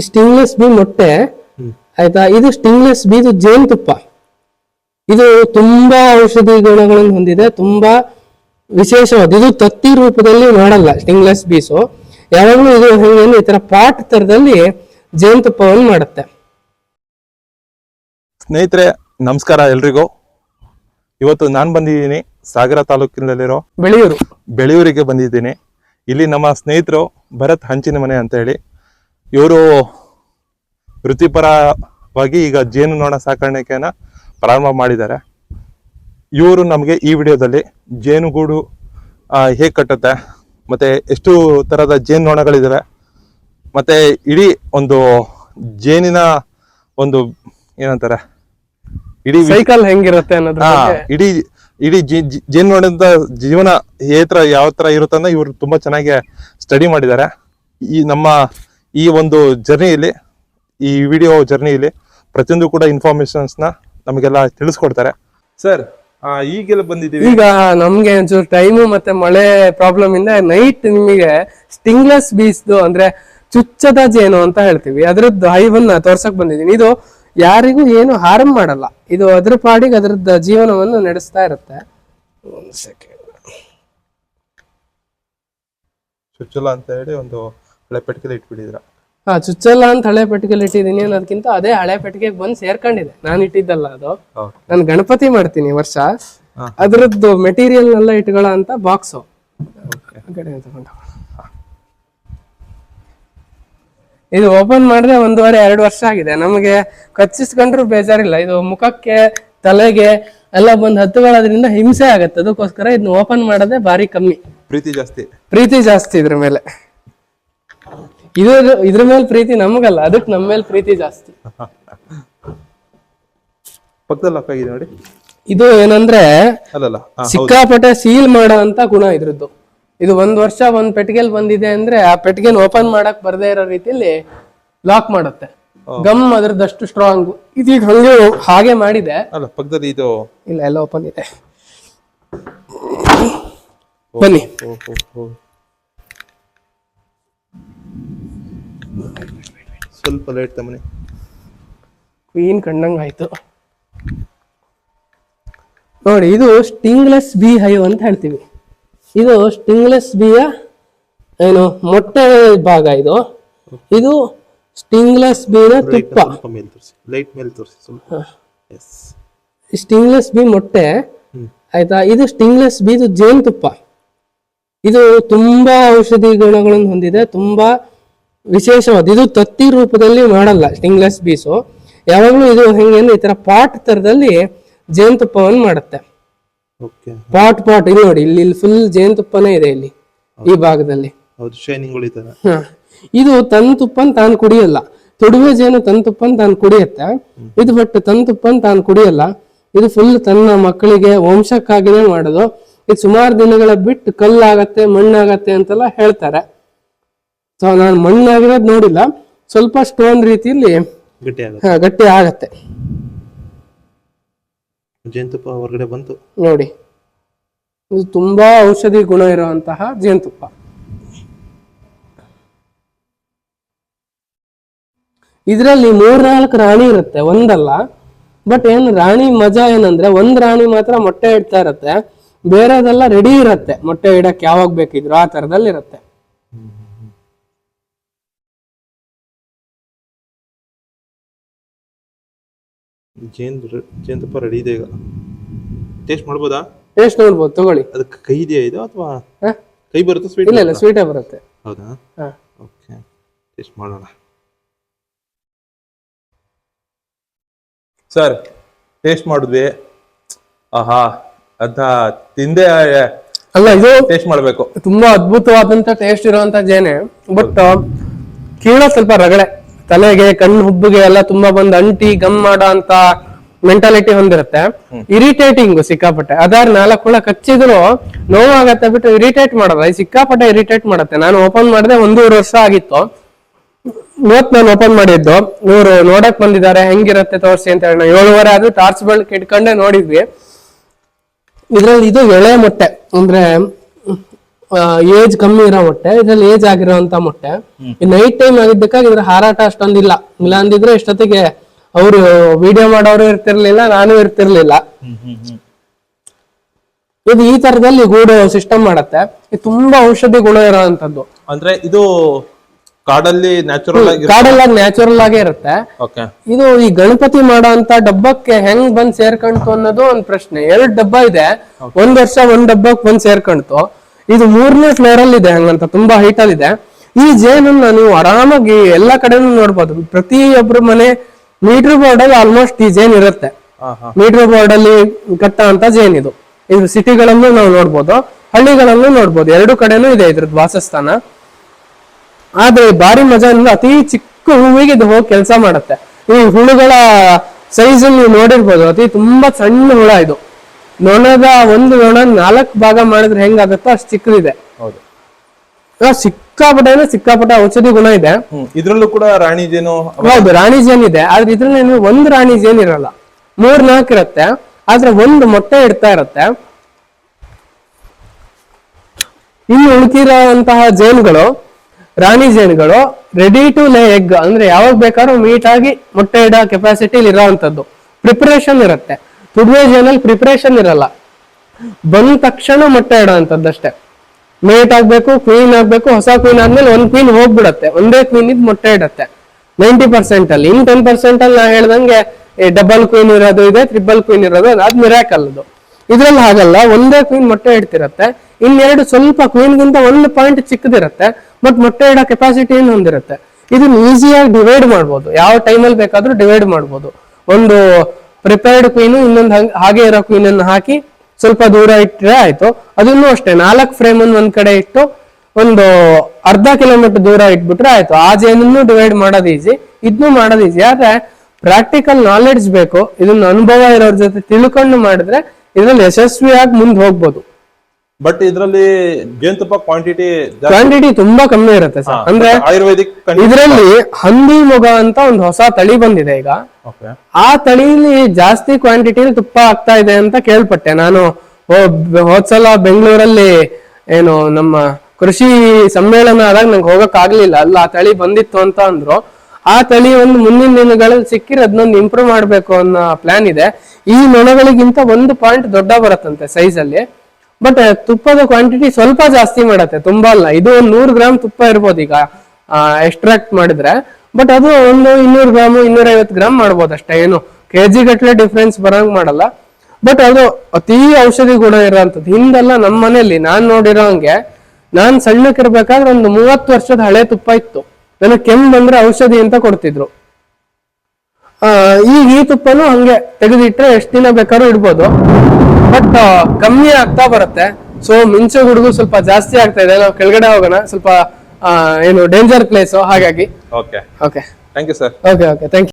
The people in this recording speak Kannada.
ಸ್ಟಿಂಗ್ಲೆಸ್ ಬಿ ಮೊಟ್ಟೆ. ಆಯ್ತಾ? ಇದು ಸ್ಟಿಂಗ್ಲೆಸ್ ಬಿ ಇದು ಜೇನುತುಪ್ಪ. ಇದು ತುಂಬಾ ಔಷಧಿ ಗುಣಗಳನ್ನು ಹೊಂದಿದೆ. ತುಂಬಾ ವಿಶೇಷವಾದ ಇದು ತತ್ತಿ ರೂಪದಲ್ಲಿ ಮಾಡಲ್ಲ ಸ್ಟಿಂಗ್ಲೆಸ್ ಬೀಸು ಯಾವಾಗಲೂ ಇದು ಹೆಂಗೆ ಈ ತರ ಪಾಟ್ ತರದಲ್ಲಿ ಜೇನುತುಪ್ಪವನ್ನು ಮಾಡುತ್ತೆ. ಸ್ನೇಹಿತರೆ ನಮಸ್ಕಾರ ಎಲ್ರಿಗೂ. ಇವತ್ತು ನಾನು ಬಂದಿದ್ದೀನಿ ಸಾಗರ ತಾಲೂಕಿನಲ್ಲಿರೋ ಬೆಳೆಯೂರು. ಬೆಳೆಯೂರಿಗೆ ಬಂದಿದ್ದೀನಿ. ಇಲ್ಲಿ ನಮ್ಮ ಸ್ನೇಹಿತರು ಭರತ್ ಹಂಚಿನ ಮನೆ ಅಂತ ಹೇಳಿ ಇವರು ವೃತ್ತಿಪರವಾಗಿ ಈಗ ಜೇನುನೊಣ ಸಾಕಾಣಿಕೆಯನ್ನು ಪ್ರಾರಂಭ ಮಾಡಿದ್ದಾರೆ. ಇವರು ನಮಗೆ ಈ ವಿಡಿಯೋದಲ್ಲಿ ಜೇನುಗೂಡು ಹೇಗೆ ಕಟ್ಟುತ್ತೆ ಮತ್ತೆ ಎಷ್ಟು ಥರದ ಜೇನುನೊಣಗಳಿದ್ದಾವೆ ಮತ್ತೆ ಇಡೀ ಒಂದು ಜೇನಿನ ಒಂದು ಏನಂತಾರೆ ಇಡೀ ಸೈಕಲ್ ಹೆಂಗಿರುತ್ತೆ ಅನ್ನೋದು ಇಡೀ ಇಡೀ ಜೇನುನೊಣದ ಜೀವನ ಏತರ ತರ ಯಾವ ತರ ಇರುತ್ತೆ ಅಂತ ಇವರು ತುಂಬಾ ಚೆನ್ನಾಗಿ ಸ್ಟಡಿ ಮಾಡಿದ್ದಾರೆ. ಈ ನಮ್ಮ ಈ ಒಂದು ಜರ್ನಿಯಲ್ಲಿ ಈ ವಿಡಿಯೋ ಜರ್ನಿಯಲ್ಲಿ ಪ್ರತಿಯೊಂದು ಕೂಡ ಇನ್ಫಾರ್ಮೇಶನ್ಸ್ನ ನ ನಮಗೆಲ್ಲ ತಿಳಿಸ್ಕೊಡ್ತಾರೆ. ಸರ್ ಈಗೆಲ್ಲ ಬಂದಿದ್ದೀವಿ. ಈಗ ನಮ್ಗೆ ಒಂಚೂರು ಟೈಮು ಮತ್ತೆ ಮಳೆ ಪ್ರಾಬ್ಲಮ್ ಇಂದ ನೈಟ್ ನಿಮಗೆ ಸ್ಟಿಂಗ್ಲೆಸ್ ಬೀಸ್ದು ಅಂದ್ರೆ ಚುಚ್ಚದ ಜೇನು ಅಂತ ಹೇಳ್ತೀವಿ. ಅದ್ರದ್ದು ಹೈವನ್ನ ತೋರ್ಸಕ್ ಬಂದಿದ್ದೀನಿ. ಇದು ಯಾರಿಗೂ ಏನು ಹಾರ್ಮ್ ಮಾಡಲ್ಲ. ಇದು ಅದ್ರ ಪಾಡಿಗೆ ಅದ್ರದ್ದು ಜೀವನವನ್ನು ನಡೆಸ್ತಾ ಇರುತ್ತೆ. ಒಂದು ಸೆಕೆಂಡ್ ಚುಚ್ಚಲ ಅಂತ ಹೇಳಿ ಒಂದು ಹಳೆ ಪೆಟ್ಟಿಗೆ ಇಟ್ಬಿಟ್ಟಿದ್ರ ಹಾ ಚುಚ್ಚಲ್ಲ ಅಂತ ಹಳೆ ಪೆಟ್ಟಿಗೆಲಿ ಇಟ್ಟಿದ್ದೀನಿ ಅನ್ನೋದಕ್ಕಿಂತ ಅದೇ ಹಳೆ ಪೆಟ್ಟಿಗೆಗೆ ಬಂದು ಸೇರ್ಕೊಂಡಿದೆ. ನಾನು ಇಟ್ಟಿದ್ದಲ್ಲ ಅದು. ನಾನು ಗಣಪತಿ ಮಾಡ್ತೀನಿ ಈ ವರ್ಷ. ಅದ್ರದ್ದು ಮೆಟೀರಿಯಲ್ ಎಲ್ಲ ಇಟ್ಕೊಳ ಅಂತ ಬಾಕ್ಸು ಇದು ಓಪನ್ ಮಾಡಿದ್ರೆ ಒಂದೂವರೆ ಎರಡು ವರ್ಷ ಆಗಿದೆ. ನಮಗೆ ಕಚ್ಚಿಸ್ಕೊಂಡ್ರು ಬೇಜಾರಿಲ್ಲ. ಇದು ಮುಖಕ್ಕೆ ತಲೆಗೆ ಎಲ್ಲ ಬಂದು ಹತ್ತುಗಳೋದ್ರಿಂದ ಹಿಂಸೆ ಆಗತ್ತೆ. ಅದಕ್ಕೋಸ್ಕರ ಇದನ್ನ ಓಪನ್ ಮಾಡೋದೇ ಭಾರಿ ಕಮ್ಮಿ. ಪ್ರೀತಿ ಜಾಸ್ತಿ. ಪ್ರೀತಿ ಜಾಸ್ತಿ ಇದ್ರ ಮೇಲೆ. ಇದು ಇದ್ರ ಮೇಲೆ ಪ್ರೀತಿ ನಮಗಲ್ಲ ಅದಕ್ಕೆ ನಮ್ಮ ಮೇಲೆ ಪ್ರೀತಿ ಜಾಸ್ತಿ. ಪಕ್ಕದಲ್ಲಿ ನೋಡಿ. ಇದು ಏನಂದ್ರೆ ಅಲ್ಲಲ್ಲ ಸಿಕ್ಕಾಪಟ್ಟೆ ಸೀಲ್ ಮಾಡೋ ಅಂತ ಗುಣ ಇದ್ರದ್ದು. ಇದು ಒಂದ್ ವರ್ಷ ಒಂದ್ ಪೆಟ್ಟಿಗೆಲ್ ಬಂದಿದೆ ಅಂದ್ರೆ ಆ ಪೆಟ್ಟಿಗೆನ ಓಪನ್ ಮಾಡಕ್ ಬರದೇ ಇರೋ ರೀತಿಯಲ್ಲಿ ಲಾಕ್ ಮಾಡುತ್ತೆ. ಗಮ್ ಅದ್ರದಷ್ಟು ಸ್ಟ್ರಾಂಗ್ ಇದೀಗ ಹಂಗೆ ಹಾಗೆ ಮಾಡಿದೆ. ಅಲ್ಲ ಪಕ್ಕದಲ್ಲಿ ಇದು ಇಲ್ಲ ಎಲ್ಲ ಓಪನ್ ಇದೆ. ಬನ್ನಿ. ಸ್ವಲ್ಪ ಲೇಟ್ ತಮ್ಮನೆ ಕ್ವೀನ್ ಕಂಡಂಗ್ ಆಯ್ತು. ನೋಡಿ ಇದು ಸ್ಟಿಂಗ್ಲೆಸ್ ಬಿ ಹೈವ್ ಅಂತ ಹೇಳ್ತೀವಿ. ಇದು ಸ್ಟಿಂಗ್ಲೆಸ್ ಬಿಯ ಏನು ಮೊಟ್ಟೆ ಭಾಗ ಇದು. ಇದು ಸ್ಟಿಂಗ್ಲೆಸ್ ಬಿನ ತುಪ್ಪ. ಲೈಟ್ ಮೇಲೆ ತೋರಿಸಿ. ಸ್ವಲ್ಪ. ಸ್ಟಿಂಗ್ಲೆಸ್ ಬಿ ಮೊಟ್ಟೆ ಆಯ್ತಾ? ಇದು ಸ್ಟಿಂಗ್ಲೆಸ್ ಬಿ ಇದು ಜೇನುತುಪ್ಪ. ಇದು ತುಂಬಾ ಔಷಧಿ ಗುಣಗಳನ್ನು ಹೊಂದಿದೆ ತುಂಬಾ ವಿಶೇಷವಾದ ಇದು ತತ್ತಿ ರೂಪದಲ್ಲಿ ಮಾಡಲ್ಲ ಸ್ಟಿಂಗ್ಲೆಸ್ ಬೀಸು ಯಾವಾಗಲೂ ಇದು ಹೆಂಗೆ ಈ ತರ ಪಾಟ್ ತರದಲ್ಲಿ ಜೇನುತುಪ್ಪವನ್ನು ಮಾಡುತ್ತೆ. ಪಾಟ್ ಪಾಟ್ ಇಲ್ಲಿ ನೋಡಿ ಇಲ್ಲಿ ಇಲ್ಲಿ ಫುಲ್ ಜೇನುತುಪ್ಪನೇ ಇದೆ ಇಲ್ಲಿ ಈ ಭಾಗದಲ್ಲಿ. ಇದು ತನ್ನ ತುಪ್ಪನ್ ತಾನು ಕುಡಿಯಲ್ಲ. ತುಡುವೆ ಜೇನು ತನ್ನ ತುಪ್ಪನ್ ತಾನು ಕುಡಿಯುತ್ತೆ. ಇದು ಬಟ್ ತನ್ನ ತುಪ್ಪನ್ ತಾನು ಕುಡಿಯಲ್ಲ. ಇದು ಫುಲ್ ತನ್ನ ಮಕ್ಕಳಿಗೆ ವಂಶಕ್ಕಾಗಿನೇ ಮಾಡೋದು. ಇದು ಸುಮಾರು ದಿನಗಳ ಬಿಟ್ಟು ಕಲ್ಲಾಗತ್ತೆ ಮಣ್ಣಾಗತ್ತೆ ಅಂತೆಲ್ಲ ಹೇಳ್ತಾರೆ. ಸೊ ನಾನು ಮಣ್ಣಾಗಿರೋದು ನೋಡಿಲ್ಲ. ಸ್ವಲ್ಪ ಸ್ಟೋನ್ ರೀತಿಯಲ್ಲಿ ಗಟ್ಟಿ ಆಗುತ್ತೆ. ಹ, ಗಟ್ಟಿ ಆಗತ್ತೆ. ಜೇನುತುಪ್ಪ ಹೊರಗಡೆ ಬಂತು. ನೋಡಿ. ಇದು ತುಂಬಾ ಔಷಧಿ ಗುಣ ಇರುವಂತಹ ಜೇನುತುಪ್ಪ. ಇದರಲ್ಲಿ ಮೂರ್ನಾಲ್ಕು ರಾಣಿ ಇರುತ್ತೆ ಒಂದಲ್ಲ. ಬಟ್ ಏನ್ ರಾಣಿ ಮಜಾ ಏನಂದ್ರೆ ಒಂದ್ ರಾಣಿ ಮಾತ್ರ ಮೊಟ್ಟೆ ಇಡ್ತಾ ಇರತ್ತೆ. ಬೇರೆದೆಲ್ಲ ರೆಡಿ ಇರತ್ತೆ. ಮೊಟ್ಟೆ ಇಡಕ್ ಯಾವಾಗ ಬೇಕಿದ್ರು ಆ ತರದಲ್ಲಿ ಇರುತ್ತೆ ಜೇನು ಜೇನುತುಪ್ಪ ರೆಡಿ ಇದೆ ಈಗ. ಟೇಸ್ಟ್ ಮಾಡ್ಬೋದಾ? ಟೇಸ್ಟ್ ನೋಡ್ಬೋದು ತಗೊಳ್ಳಿ. ಅದಕ್ಕೆ ಕೈ ಇದೆಯಾ ಇದು ಅಥವಾ? ಕೈ ಬರುತ್ತಾ ಸ್ವೀಟ್ ಇಲ್ಲ ಇಲ್ಲ ಸ್ವೀಟೇ ಬರುತ್ತೆ. ಹೌದಾ. ಓಕೆ ಟೇಸ್ಟ್ ಮಾಡೋಣ. ಸರ್ ಟೇಸ್ಟ್ ಮಾಡಿದ್ವಿ. ಆಹಾ ಅದ ತಿಂದೆ ಅಲ್ಲ ಇದು ಟೇಸ್ಟ್ ಮಾಡಬೇಕು. ತುಂಬಾ ಅದ್ಭುತವಾದಂತ ಟೇಸ್ಟ್ ಇರುವಂತ ಜೇನೆ ಬಟ್ ಕೇಳೋ ಸ್ವಲ್ಪ ರಗಳೆ. ತಲೆಗೆ, ಕಣ್ಣು, ಹುಬ್ಬಿಗೆ ಎಲ್ಲ ತುಂಬಾ ಬಂದ್ ಅಂಟಿ, ಗಮ್ ಮಾಡೋ ಅಂತ ಮೆಂಟಾಲಿಟಿ ಹೊಂದಿರುತ್ತೆ. ಇರಿಟೇಟಿಂಗ್ ಸಿಕ್ಕಾಪಟ್ಟೆ. ಅದಾದ್ರೆ ನಾಲ್ಕು ಕಚ್ಚಿದ್ರು ನೋವಾಗತ್ತೆ ಬಿಟ್ಟು ಇರಿಟೇಟ್ ಮಾಡಲ್ಲ. ಇದು ಸಿಕ್ಕಾಪಟ್ಟೆ ಇರಿಟೇಟ್ ಮಾಡುತ್ತೆ. ನಾನು ಓಪನ್ ಮಾಡಿದೆ ಒಂದೂವರೆ ವರ್ಷ ಆಗಿತ್ತು. ಇವತ್ತು ನಾನು ಓಪನ್ ಮಾಡಿದ್ದು. ಇವರು ನೋಡಕ್ ಬಂದಿದ್ದಾರೆ. ಹೆಂಗಿರತ್ತೆ ತೋರಿಸಿ ಅಂತ ಹೇಳಿ. ಏಳುವರೆ ಆದ್ರೂ ಟಾರ್ಚ್ ಬೆಳಕ್ ಇಟ್ಕೊಂಡೆ ನೋಡಿದ್ವಿ. ಇದ್ರಲ್ಲಿ ಇದು ಎಳೆ ಮೊಟ್ಟೆ. ಅಂದ್ರೆ ಏಜ್ ಕಮ್ಮಿ ಇರೋ ಮೊಟ್ಟೆ ಇದ್ರಲ್ಲಿ ಏಜ್ ಆಗಿರೋಂತ ಮೊಟ್ಟೆ. ನೈಟ್ ಟೈಮ್ ಆಗಿದ್ದಕ್ಕಾಗಿ ಇದ್ರ ಹಾರಾಟ ಅಷ್ಟೊಂದಿಲ್ಲ. ಇಲ್ಲ ಅಂದಿದ್ರೆ ಇಷ್ಟೊತ್ತಿಗೆ ಅವರು ವಿಡಿಯೋ ಮಾಡೋರು ಇರ್ತಿರ್ಲಿಲ್ಲ ನಾನು ಇರ್ತಿರ್ಲಿಲ್ಲ. ಇದು ಈ ತರದಲ್ಲಿ ಗೂಡು ಸಿಸ್ಟಮ್ ಮಾಡತ್ತೆ. ಇದು ತುಂಬಾ ಔಷಧಿ ಗುಣ ಇರೋಂತದ್ದು ಅಂದ್ರೆ ಇದು ಕಾಡಲ್ಲಿ ನ್ಯಾಚುರಲ್ ಆಗಿ ನ್ಯಾಚುರಲ್ ಆಗೇ ಇರುತ್ತೆ. ಓಕೆ. ಇದು ಈ ಗಣಪತಿ ಮಾಡೋ ಅಂತ ಡಬ್ಬಕ್ಕೆ ಹೆಂಗ್ ಬಂದ್ ಸೇರ್ಕಣ್ತು ಅನ್ನೋದು ಒಂದ್ ಪ್ರಶ್ನೆ. ಎರಡ್ ಡಬ್ಬ ಇದೆ. ಒಂದ್ ವರ್ಷ ಒಂದ್ ಡಬ್ಬಕ್ ಬಂದ್ ಸೇರ್ಕಣ್ತು ಇದು ಮೂರನೇ ಫ್ಲೋರ್ ಅಲ್ಲಿ ಇದೆ ಹಂಗಂತ ತುಂಬಾ ಹೈಟ್ ಅಲ್ಲಿ ಇದೆ. ಈ ಜೇನನ್ನ ನೀವು ಆರಾಮಾಗಿ ಎಲ್ಲಾ ಕಡೆನೂ ನೋಡ್ಬೋದು. ಪ್ರತಿಯೊಬ್ಬರ ಮನೆ ಮೀಟರ್ ಬೋರ್ಡ್ ಅಲ್ಲಿ ಆಲ್ಮೋಸ್ಟ್ ಈ ಜೇನ್ ಇರುತ್ತೆ. ಮೀಟರ್ ಬೋರ್ಡ್ ಅಲ್ಲಿ ಕಟ್ಟ ಅಂತ ಜೇನ್ ಇದು. ಇದು ಸಿಟಿಗಳಲ್ಲೂ ನಾವು ನೋಡ್ಬೋದು ಹಳ್ಳಿಗಳಲ್ಲೂ ನೋಡ್ಬೋದು. ಎರಡು ಕಡೆನೂ ಇದೆ ಇದ್ರದ್ದು ವಾಸಸ್ಥಾನ. ಆದ್ರೆ ಭಾರಿ ಮಜಾ ಅಂದ್ರೆ ಅತಿ ಚಿಕ್ಕ ಹೂವಿಗೆ ಇದು ಹೋಗಿ ಕೆಲಸ ಮಾಡುತ್ತೆ. ಈ ಹುಳುಗಳ ಸೈಜ್ ನೀವು ನೋಡಿರ್ಬೋದು ಅತಿ ತುಂಬಾ ಸಣ್ಣ ಹುಳ ಇದು. ನೊಣದ ಒಂದು ನೊಣ ನಾಲ್ಕು ಭಾಗ ಮಾಡಿದ್ರೆ ಹೆಂಗಾಗತ್ತೋ ಅಷ್ಟು ಚಿಕ್ಕದಿದೆ. ಹೌದು. ಆ, ಸಿಕ್ಕಾಪಟ್ಟೆ ಸಿಕ್ಕಾಪಟ್ಟೆ ಔಷಧಿ ಗುಣ ಇದೆ. ಇದ್ರಲ್ಲೂ ಕೂಡ ರಾಣಿ ಜೇನು ಹೌದು ರಾಣಿ ಜೇನ್ ಇದೆ. ಆದ್ರೆ ಇದ್ರಲ್ಲಿ ಏನು ಒಂದು ರಾಣಿ ಜೇನ್ ಇರಲ್ಲ. ಮೂರ್ ನಾಲ್ಕು ಇರುತ್ತೆ. ಆದ್ರೆ ಒಂದು ಮೊಟ್ಟೆ ಇಡ್ತಾ ಇರುತ್ತೆ. ಇನ್ನು ಉಳ್ಕಿರೋಂತಹ ಜೇನುಗಳು ರಾಣಿ ಜೇನುಗಳು ರೆಡಿ ಟು ಲೇ ಎಗ್ ಅಂದ್ರೆ ಯಾವಾಗ ಬೇಕಾದ್ರೂ ಮೀಟ್ ಆಗಿ ಮೊಟ್ಟೆ ಇಡೋ ಕೆಪಾಸಿಟಿ ಇರೋವಂಥದ್ದು ಪ್ರಿಪರೇಷನ್ ಇರುತ್ತೆ. ತುಡುವೆ ಏನಲ್ಲಿ ಪ್ರಿಪರೇಷನ್ ಇರಲ್ಲ. ಬಂದ ತಕ್ಷಣ ಮೊಟ್ಟೆ ಇಡೋಂಥದ್ದಷ್ಟೇ ಮೇಟ್ ಆಗ್ಬೇಕು ಕ್ವೀನ್ ಆಗ್ಬೇಕು, ಹೊಸ ಕ್ವೀನ್ ಆದ್ಮೇಲೆ ಒಂದ್ ಕ್ವೀನ್ ಹೋಗ್ಬಿಡತ್ತೆ. ಒಂದೇ ಕ್ವೀನ್ ಇದ್ ಮೊಟ್ಟೆ ಇಡತ್ತೆ. ನೈಂಟಿ ಪರ್ಸೆಂಟ್ ಅಲ್ಲಿ. ಇನ್ ಟೆನ್ ಪರ್ಸೆಂಟ್ ಅಲ್ಲಿ ನಾ ಹೇಳ್ದಂಗೆ ಡಬಲ್ ಕ್ವೀನ್ ಇರೋದು ಇದೆ ಟ್ರಿಬಲ್ ಕ್ವೀನ್ ಇರೋದು ಅದ್ ಮಿರಾಕಲ್ ಅದು. ಇದ್ರಲ್ಲಿ ಹಾಗಲ್ಲ, ಒಂದೇ ಕ್ವೀನ್ ಮೊಟ್ಟೆ ಇಡ್ತಿರತ್ತೆ. ಇನ್ನೆರಡು ಸ್ವಲ್ಪ ಕ್ವೀನ್ಗಿಂತ ಗಿಂತ ಒಂದು ಪಾಯಿಂಟ್ ಚಿಕ್ಕದಿರತ್ತೆ ಬಟ್ ಮೊಟ್ಟೆ ಇಡೋ ಕೆಪಾಸಿಟಿ ಏನು ಹೊಂದಿರುತ್ತೆ. ಇದನ್ನ ಈಸಿಯಾಗಿ ಡಿವೈಡ್ ಮಾಡ್ಬೋದು. ಯಾವ ಟೈಮಲ್ಲಿ ಬೇಕಾದ್ರೂ ಡಿವೈಡ್ ಮಾಡ್ಬೋದು. ಒಂದು ಪ್ರಿಪೇರ್ಡ್ ಕ್ವೀನು ಇನ್ನೊಂದು ಹಾಗೆ ಇರೋ ಕ್ವೀನ್ ಅನ್ನು ಹಾಕಿ ಸ್ವಲ್ಪ ದೂರ ಇಟ್ಟರೆ ಆಯ್ತು. ಅದನ್ನು ಅಷ್ಟೇ, ನಾಲ್ಕು ಫ್ರೇಮ್ ಅನ್ನು ಒಂದ್ ಕಡೆ ಇಟ್ಟು ಒಂದು ಅರ್ಧ ಕಿಲೋಮೀಟರ್ ದೂರ ಇಟ್ಬಿಟ್ರೆ ಆಯ್ತು. ಆ ಜೇನನ್ನು ಡಿವೈಡ್ ಮಾಡೋದು ಈಸಿ ಇದನ್ನು ಮಾಡೋದು ಈಸಿ ಆದ್ರೆ ಪ್ರಾಕ್ಟಿಕಲ್ ನಾಲೆಡ್ಜ್ ಬೇಕು. ಇದನ್ನ ಅನುಭವ ಇರೋರ ಜೊತೆ ತಿಳ್ಕೊಂಡು ಮಾಡಿದ್ರೆ ಇದ್ರಲ್ಲಿ ಯಶಸ್ವಿಯಾಗಿ ಮುಂದೆ ಹೋಗ್ಬೋದು. ಬಟ್ ಇದ್ರಲ್ಲಿ ಜೇನುತುಪ್ಪ ಕ್ವಾಂಟಿಟಿ ಕ್ವಾಂಟಿಟಿ ತುಂಬಾ ಕಮ್ಮಿ ಇರುತ್ತೆ ಸರ್ ಅಂದ್ರೆ ಆಯುರ್ವೇದಿಕ್ ಇದರಲ್ಲಿ ಹಂದಿ ಮೊಗ ಅಂತ ಒಂದು ಹೊಸ ತಳಿ ಬಂದಿದೆ ಈಗ. ಆ ತಳಿಲಿ ಜಾಸ್ತಿ ಕ್ವಾಂಟಿಟಿಲಿ ತುಪ್ಪ ಆಗ್ತಾ ಇದೆ ಅಂತ ಕೇಳ್ಪಟ್ಟೆ ನಾನು. ಹೋದ್ಸಲ ಬೆಂಗಳೂರಲ್ಲಿ ಏನು ನಮ್ಮ ಕೃಷಿ ಸಮ್ಮೇಳನ ಆದಾಗ ನಂಗೆ ಹೋಗಕ್ ಆಗ್ಲಿಲ್ಲ ಅಲ್ಲ ಆ ತಳಿ ಬಂದಿತ್ತು ಅಂತ ಅಂದ್ರು. ಆ ತಳಿ ಒಂದು ಮುಂದಿನ ದಿನಗಳಲ್ಲಿ ಸಿಕ್ಕಿರ ಅದನ್ನೊಂದು ಇಂಪ್ರೂವ್ ಮಾಡ್ಬೇಕು ಅನ್ನೋ ಪ್ಲಾನ್ ಇದೆ. ಈ ನೊಣಗಳಿಗಿಂತ ಒಂದು ಪಾಯಿಂಟ್ ದೊಡ್ಡ ಬರುತ್ತಂತೆ ಸೈಜ್ ಅಲ್ಲಿ. ಬಟ್ ತುಪ್ಪದ ಕ್ವಾಂಟಿಟಿ ಸ್ವಲ್ಪ ಜಾಸ್ತಿ ಮಾಡತ್ತೆ. ತುಂಬಾ ಅಲ್ಲ. ಇದು ಒಂದು ನೂರು ಗ್ರಾಮ್ ತುಪ್ಪ ಇರ್ಬೋದು ಈಗ. ಎಕ್ಸ್ಟ್ರಾಕ್ಟ್ ಮಾಡಿದ್ರೆ. ಬಟ್ ಅದು ಒಂದು ಇನ್ನೂರು ಗ್ರಾಮ್ ಇನ್ನೂರ ಐವತ್ತು ಗ್ರಾಮ್ ಮಾಡ್ಬೋದು ಅಷ್ಟೇ. ಏನು? ಕೆಜಿ ಗಟ್ಟಲೆ ಡಿಫ್ರೆನ್ಸ್ ಬರಂಗ್ ಮಾಡಲ್ಲ. ಬಟ್ ಅದು ಅತಿ ಔಷಧಿ ಗುಣ ಇರೋಂಥದ್ದು. ಹಿಂದೆಲ್ಲ ನಮ್ಮ ಮನೆಯಲ್ಲಿ ನಾನ್ ನೋಡಿರೋ ಹಂಗೆ, ನಾನ್ ಸಣ್ಣಕ್ಕಿರ್ಬೇಕಾದ್ರೆ ಒಂದು ಮೂವತ್ತು ವರ್ಷದ ಹಳೆ ತುಪ್ಪ ಇತ್ತು. ನನಗೆ ಕೆಮ್ಮು ಬಂದ್ರೆ ಔಷಧಿ ಅಂತ ಕೊಡ್ತಿದ್ರು. ಈಗ ಈ ತುಪ್ಪನು ಹಂಗೆ ತೆಗೆದಿಟ್ರೆ ಎಷ್ಟು ದಿನ ಬೇಕಾದ್ರೂ ಇಡ್ಬೋದು. ಬಟ್ ಕಮ್ಮಿ ಆಗ್ತಾ ಬರುತ್ತೆ. ಸೊ ಮಿಂಚು ಹುಡುಗು ಸ್ವಲ್ಪ ಜಾಸ್ತಿ ಆಗ್ತಾ ಇದೆ. ನಾವು ಕೆಳಗಡೆ ಹೋಗೋಣ. ಸ್ವಲ್ಪ ಆ, ಏನು ಡೇಂಜರ್ ಪ್ಲೇಸ್ ಹಾಗಾಗಿ. Okay okay thank you sir okay okay thank you